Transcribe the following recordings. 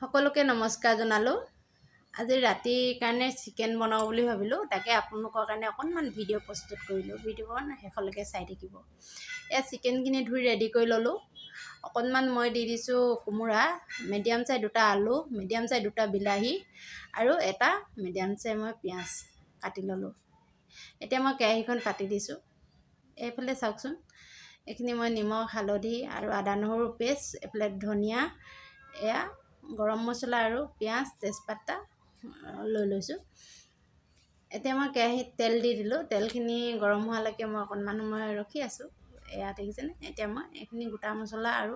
সকলোকে নমস্কাৰ জনালোঁ। আজি ৰাতিৰ কাৰণে চিকেন বনাওঁ বুলি ভাবিলোঁ তাকে আপোনালোকৰ কাৰণে অকণমান ভিডিঅ' প্ৰস্তুত কৰিলোঁ। ভিডিঅ'খন শেষলৈকে চাই থাকিব। এয়া চিকেনখিনি ধুই ৰেডি কৰি ল'লোঁ। অকণমান মই দি দিছোঁ কোমোৰা মিডিয়াম চাই দুটা আলু মিডিয়াম চাই দুটা বিলাহী আৰু এটা মিডিয়াম চাই মই পিঁয়াজ কাটি ল'লোঁ। এতিয়া মই কেৰাহীখন পাতি দিছোঁ। এইফালে চাওকচোন। এইখিনি মই নিমখ হালধি আৰু আদা নহৰু পেষ্ট এইফালে ধনিয়া এয়া গৰম মছলা আৰু পিঁয়াজ তেজপাতা লৈ লৈছোঁ। এতিয়া মই কেৰাহীত তেল দি দিলোঁ। তেলখিনি গৰম হোৱালৈকে মই অকণমান সময় ৰখি আছোঁ। এয়া দেখিছেনে? এতিয়া মই এইখিনি গোটা মছলা আৰু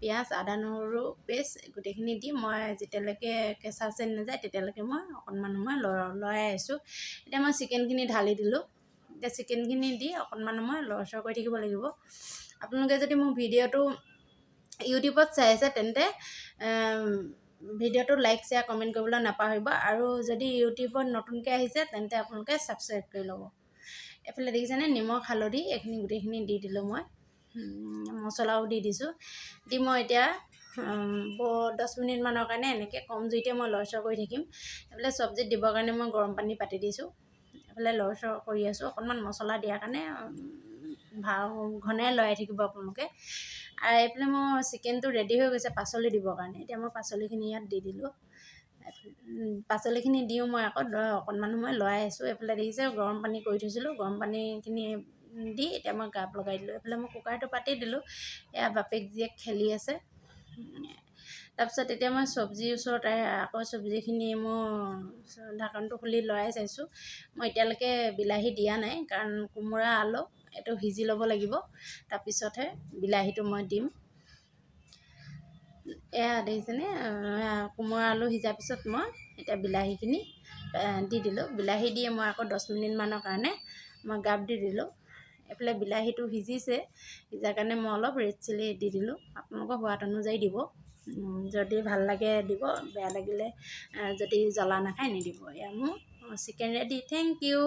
পিঁয়াজ আদা নহৰু পেষ্ট গোটেইখিনি দি মই যেতিয়ালৈকে কেঁচা চেন নাযায় তেতিয়ালৈকে মই অকণমান সময় লৰাই আছোঁ। এতিয়া মই চিকেনখিনি ঢালি দিলোঁ। এতিয়া চিকেনখিনি দি অকণমান সময় লৰচৰ কৰি থাকিব লাগিব। আপোনালোকে যদি মোৰ ভিডিঅ'টো ইউটিউবত চাই আছে তেন্তে ভিডিঅ'টো লাইক শ্বেয়াৰ কমেণ্ট কৰিবলৈ নাপাহৰিব। আৰু যদি ইউটিউবত নতুনকৈ আহিছে তেন্তে আপোনালোকে ছাবস্ক্ৰাইব কৰি ল'ব। এইফালে দেখিছেনে? নিমখ হালধি এইখিনি গোটেইখিনি দি দিলোঁ মই। মছলাও দি দিছোঁ। দি মই এতিয়া দহ মিনিটমানৰ কাৰণে এনেকৈ কম জুইতে মই লৰচৰ কৰি থাকিম। এইফালে চব্জিত দিবৰ কাৰণে মই গৰম পানী পাতি দিছোঁ। এইফালে লৰচৰ কৰি আছোঁ। অকণমান মছলা দিয়াৰ কাৰণে ভাল ঘনে লৰাই থাকিব আপোনালোকে। আৰু এইফালে মোৰ চিকেনটো ৰেডি হৈ গৈছে পাচলি দিবৰ কাৰণে। এতিয়া মই পাচলিখিনি ইয়াত দি দিলোঁ। পাচলিখিনি দিওঁ মই আকৌ অকণমান সময় লৰাই আছোঁ। এইফালে দেখিছে গৰম পানী কৰি থৈছিলোঁ। গৰম পানীখিনি দি এতিয়া মই গাপ লগাই দিলোঁ। এইফালে মই কুকাৰটো পাতি দিলোঁ। এয়া বাপেক জীয়েক খেলি আছে। তাৰপিছত এতিয়া মই চব্জিৰ ওচৰত আকৌ চব্জিখিনি মোৰ ঢাকনটো খুলি লৰাই চাইছোঁ। মই এতিয়ালৈকে বিলাহী দিয়া নাই কাৰণ কোমোৰা আলু। এইটো সিজি ল'ব লাগিব। তাৰপিছতহে বিলাহীটো মই দিম। এয়া দেখিছেনে? কোমোৰা আলু সিজাৰ পিছত মই এতিয়া বিলাহীখিনি দি দিলোঁ। বিলাহী দিয়ে মই আকৌ দহ মিনিটমানৰ কাৰণে মই গাপ দি দিলোঁ। এইফালে বিলাহীটো সিজিছে সিজাৰ কাৰণে মই অলপ ৰেড চিলি দি দিলোঁ। আপোনালোকৰ সোৱাদ অনুযায়ী দিব। যদি ভাল লাগে দিব বেয়া লাগিলে যদি জ্বলা নাখায় নিদিব। এয়া মোৰ চিকেন ৰেডি থেংক ইউ